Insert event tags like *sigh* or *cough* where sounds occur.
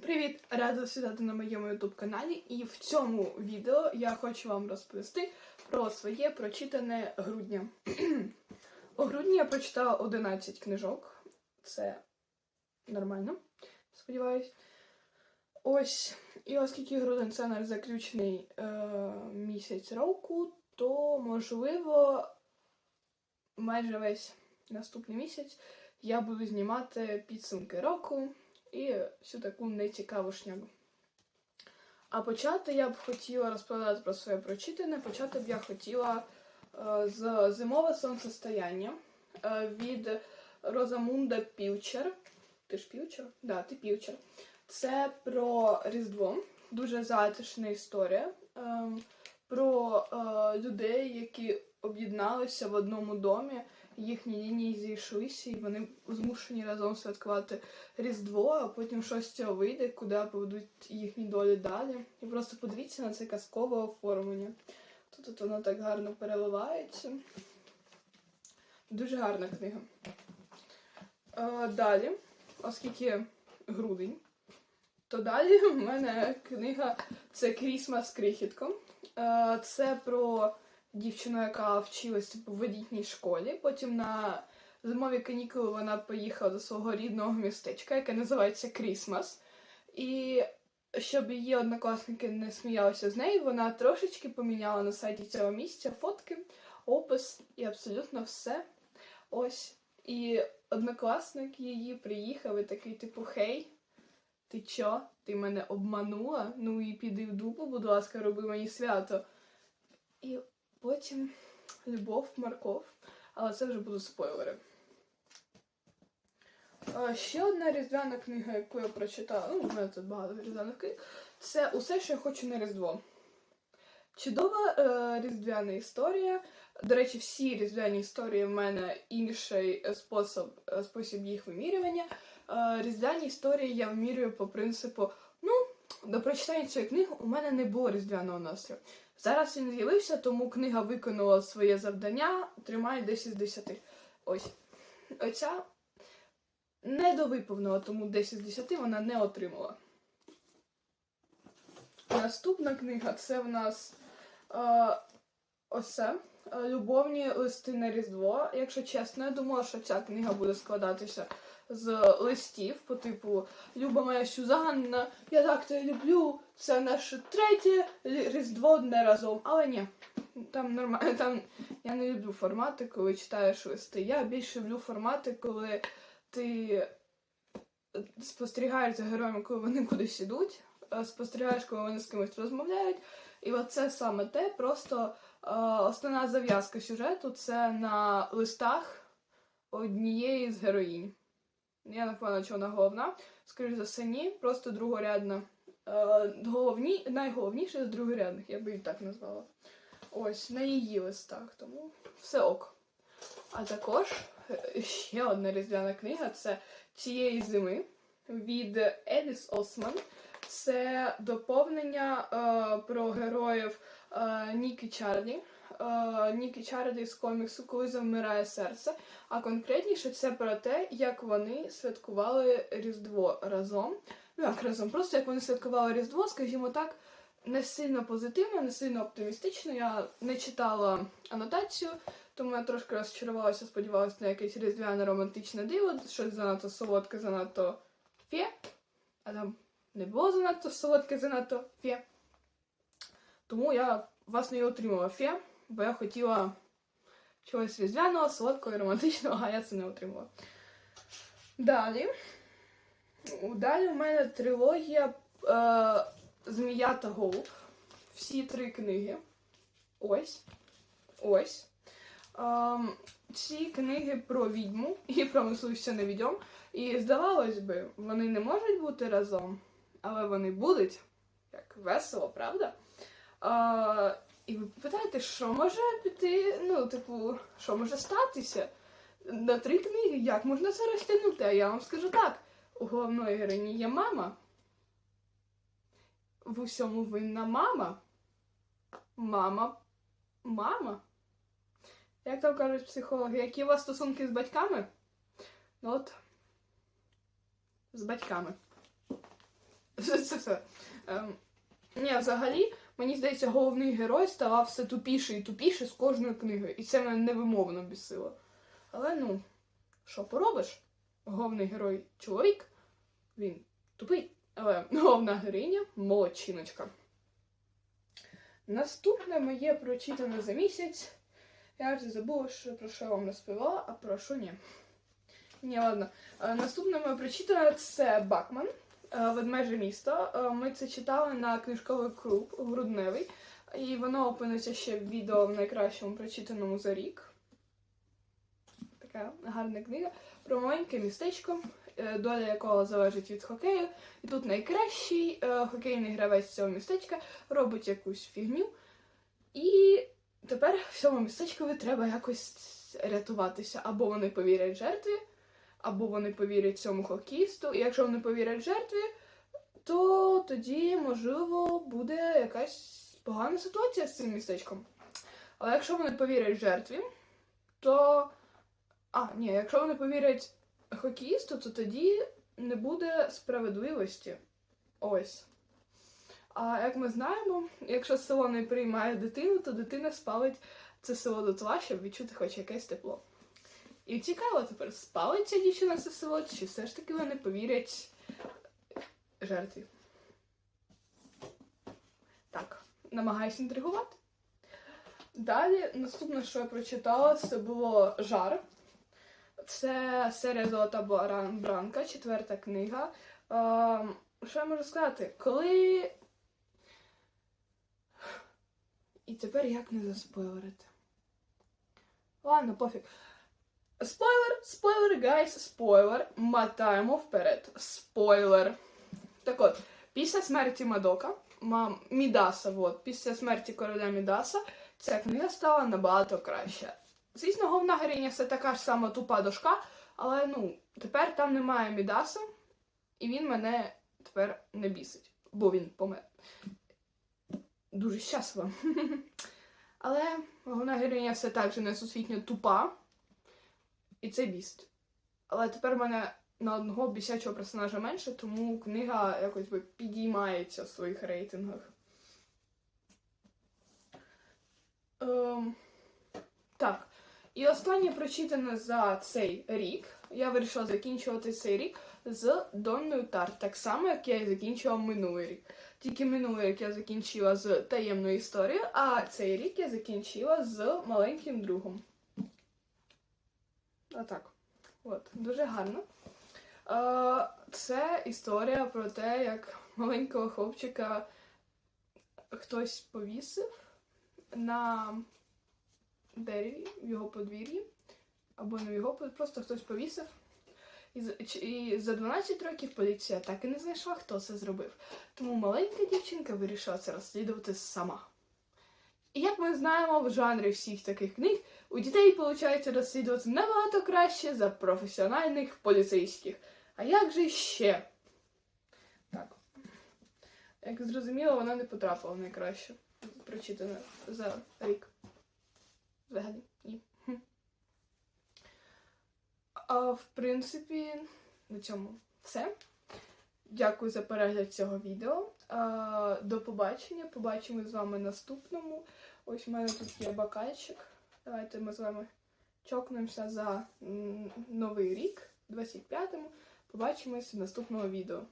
Привіт! Рада сідати на моєму YouTube каналі. І в цьому відео я хочу вам розповісти про своє прочитане грудня. *clears throat* У грудні я прочитала 11 книжок. Це нормально, сподіваюсь. Ось, і оскільки грудень це наш заключний е, місяць року, то можливо майже весь наступний місяць я буду знімати підсумки року і всю таку нецікаву шнягу. А почати я б хотіла розповідати про своє прочитане. Почати б я хотіла е, з зимове сонцестояння е, від Розамунда Пілчер. Ти ж Пілчер? Да, ти Пілчер. Це про Різдво. Дуже затишна історія. Е, про е, людей, які об'єдналися в одному домі їхні лінії зійшлися, і вони змушені разом святкувати Різдво, а потім щось цього вийде, куди поведуть їхні долі далі. І просто подивіться на це казкове оформлення. Тут от воно так гарно переливається. Дуже гарна книга. Е, далі, оскільки грудень, то далі в мене книга це Крісмас з крихітком. Е, це про дівчину, яка вчилась типу, в водітній школі. Потім на зимові канікули вона поїхала до свого рідного містечка, яке називається Крісмас. І щоб її однокласники не сміялися з нею, вона трошечки поміняла на сайті цього місця фотки, опис і абсолютно все. Ось. І однокласник її приїхав і такий, типу, хей, ти чо? Ти мене обманула? Ну і піди в дупу, будь ласка, роби мені свято. І Потім Любов Марков, але це вже будуть спойлери. Ще одна різдвяна книга, яку я прочитала, ну, в мене тут багато різдвяних книг, це усе, що я хочу на Різдво. Чудова е, різдвяна історія. До речі, всі різдвяні історії в мене інший спосіб, е, спосіб їх вимірювання. Е, різдвяні історії я вимірюю по принципу, ну, до прочитання цієї книги у мене не було різдвяного настрою. Зараз він з'явився, тому книга виконала своє завдання, тримає 10 з 10. Ось. Оця не довиповнила, тому 10 з 10 вона не отримала. Наступна книга це в нас е, е, Любовні листи на Різдво. Якщо чесно, я думала, що ця книга буде складатися з листів по типу Люба моя Сюзанна, я так тебе люблю, це наше третє Різдво не разом. Але ні, там нормально, *laughs* там я не люблю формати, коли читаєш листи. Я більше люблю формати, коли ти спостерігаєш за героями, коли вони кудись ідуть, е, спостерігаєш, коли вони з кимось розмовляють. І оце саме те, просто е, основна зав'язка сюжету це на листах однієї з героїнь. Я не впевнена, чи вона головна. Скоріше за все, ні. Просто другорядна. Е, головні, найголовніше з другорядних, я би її так назвала. Ось, на її листах, тому все ок. А також е, ще одна різдвяна книга це цієї зими від Еліс Осман. Це доповнення е, про героїв е, Нікі Чарлі. Е, Нікі Чарлі з коміксу Коли завмирає серце. А конкретніше це про те, як вони святкували Різдво разом. Ну, як разом, просто як вони святкували Різдво, скажімо так, не сильно позитивно, не сильно оптимістично. Я не читала анотацію, тому я трошки розчарувалася, сподівалася на якесь різдвяне романтичне диво, щось занадто солодке, занадто фє. А там не було занадто солодке, занадто фє. Тому я власне і отримала фє, бо я хотіла чогось різдвяного, солодкого і романтичного, а я це не отримала. Далі. Далі у мене трилогія е, Змія та Голуб. Всі три книги. Ось. Ось. Ем, ці книги про відьму і про мисливця невідьом. І здавалось би, вони не можуть бути разом, але вони будуть. Як весело, правда? Е, і ви питаєте, що може піти, ну, типу, що може статися? На три книги, як можна це розтягнути? А я вам скажу так: у головної героїні є мама. В усьому винна мама. Мама. Мама. Як там кажуть психологи, які у вас стосунки з батьками? Ну от. З батьками. *laughs* Це все. Ем, ні, взагалі, мені здається, головний герой ставав все тупіше і тупіше з кожною книгою. І це мене невимовно бісило. Але ну, що поробиш? Головний герой чоловік, він тупий, але головна героїня молодчиночка. Наступне моє прочитане за місяць. Я вже забула, що про що я вам розповіла, а про що ні. Ні, ладно. Е, Наступне моє прочитане це Бакман. Е, Ведмеже місто. Е, Ми це читали на книжковий клуб грудневий, і воно опиниться ще в відео в найкращому прочитаному за рік. Така гарна книга про маленьке містечко, е, доля якого залежить від хокею. І тут найкращий хокейний гравець цього містечка робить якусь фігню. І тепер всьому містечкові треба якось рятуватися. Або вони повірять жертві, або вони повірять цьому хокеїсту. І якщо вони повірять жертві, то тоді, можливо, буде якась погана ситуація з цим містечком. Але якщо вони повірять жертві, то. А, ні, якщо вони повірять хокеїсту, то тоді не буде справедливості. Ось. А як ми знаємо, якщо село не приймає дитину, то дитина спалить це село дотла, щоб відчути хоч якесь тепло. І цікаво тепер, спалить ця дівчина це село, чи все ж таки вони повірять жертві. Так, намагаюся інтригувати. Далі, наступне, що я прочитала, це було жар. Це серія Золота Бранка, четверта книга. Ем, що я можу сказати? Коли. І тепер як не заспойлерити? Ладно, пофіг. Спойлер, спойлер, гайс, спойлер. Мотаємо вперед. Спойлер. Так от, після смерті Мадока, мам, Мідаса, от, після смерті короля Мідаса, ця книга стала набагато краще. Звісно, головна героїня все така ж сама тупа дошка, але ну, тепер там немає Мідаса, і він мене тепер не бісить, бо він помер. Дуже щаслива. *laughs* Але головна героїня все так же несусвітньо тупа, і це бісить. Але тепер в мене на одного бісячого персонажа менше, тому книга якось би підіймається в своїх рейтингах. Ем, так. І останнє прочитане за цей рік. Я вирішила закінчувати цей рік з Донною Тарт, так само, як я і закінчила минулий рік. Тільки минулий рік я закінчила з таємною історією, а цей рік я закінчила з маленьким другом. Отак. От, дуже гарно. Це історія про те, як маленького хлопчика хтось повісив на дереві в його подвір'ї. Або не в його, просто хтось повісив. І за 12 років поліція так і не знайшла, хто це зробив. Тому маленька дівчинка вирішила це розслідувати сама. І як ми знаємо, в жанрі всіх таких книг у дітей виходить розслідувати набагато краще за професіональних поліцейських. А як же ще? Так. Як зрозуміло, вона не потрапила найкраще прочитане за рік. Взагалі, ні. А в принципі, на цьому все. Дякую за перегляд цього відео. До побачення. Побачимо з вами наступному. Ось у мене тут є бокальчик. Давайте ми з вами чокнемося за новий рік, 25-му. Побачимось в наступному відео.